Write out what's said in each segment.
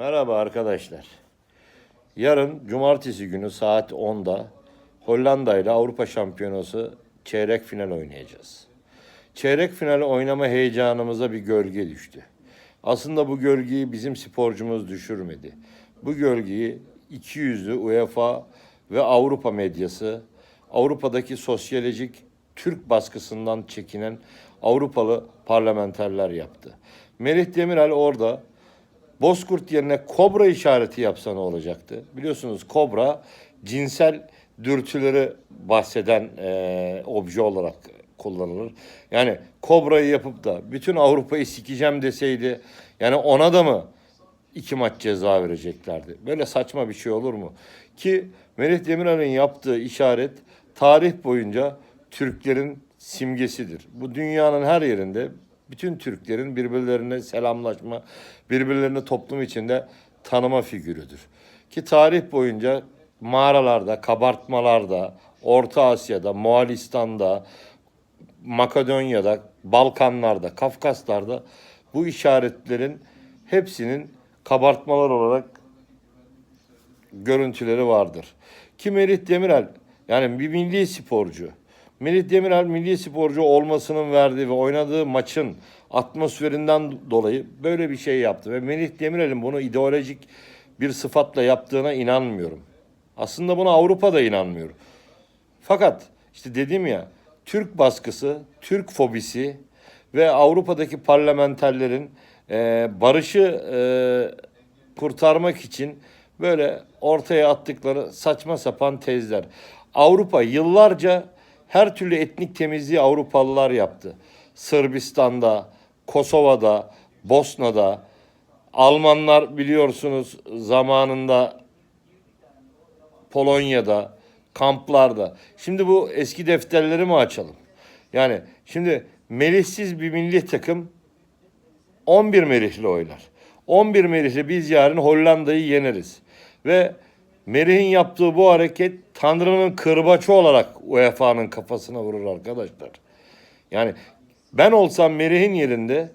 Merhaba arkadaşlar. Yarın cumartesi günü saat 10'da Hollanda ile Avrupa Şampiyonası çeyrek final oynayacağız. Çeyrek final oynama heyecanımıza bir gölge düştü. Aslında bu gölgeyi bizim sporcumuz düşürmedi. Bu gölgeyi iki yüzlü UEFA ve Avrupa medyası, Avrupa'daki sosyolojik Türk baskısından çekinen Avrupalı parlamenterler yaptı. Merih Demiral orada Bozkurt yerine kobra işareti yapsa ne olacaktı? Biliyorsunuz kobra cinsel dürtüleri bahseden eee obje olarak kullanılır. Yani kobrayı yapıp da bütün Avrupa'yı sikeceğim deseydi yani ona da mı iki maç ceza vereceklerdi? Böyle saçma bir şey olur mu? Ki Melih Demirel'in yaptığı işaret tarih boyunca Türklerin simgesidir. Bu dünyanın her yerinde bütün Türklerin birbirlerine selamlaşma, birbirlerini toplum içinde tanıma figürüdür. Ki tarih boyunca mağaralarda, kabartmalarda, Orta Asya'da, Moğolistan'da, Makedonya'da, Balkanlarda, Kafkaslar'da bu işaretlerin hepsinin kabartmalar olarak görüntüleri vardır. Ki Melih Demirel yani bir milli sporcu. Melih Demirel milli sporcu olmasının verdiği ve oynadığı maçın atmosferinden dolayı böyle bir şey yaptı. Ve Melih Demirel'in bunu ideolojik bir sıfatla yaptığına inanmıyorum. Aslında buna Avrupa'da inanmıyor. Fakat işte dedim ya Türk baskısı, Türk fobisi ve Avrupa'daki parlamenterlerin e, barışı e, kurtarmak için böyle ortaya attıkları saçma sapan tezler. Avrupa yıllarca her türlü etnik temizliği Avrupalılar yaptı. Sırbistan'da, Kosova'da, Bosna'da, Almanlar biliyorsunuz zamanında Polonya'da, kamplarda. Şimdi bu eski defterleri mi açalım? Yani şimdi Melihsiz bir milli takım 11 Merihli oynar. 11 Merihli biz yarın Hollanda'yı yeneriz. Ve Merih'in yaptığı bu hareket Tanrı'nın kırbaçı olarak UEFA'nın kafasına vurur arkadaşlar. Yani ben olsam Merih'in yerinde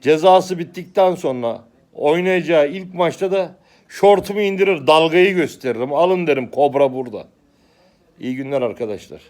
cezası bittikten sonra oynayacağı ilk maçta da şortumu indirir dalgayı gösteririm. Alın derim kobra burada. İyi günler arkadaşlar.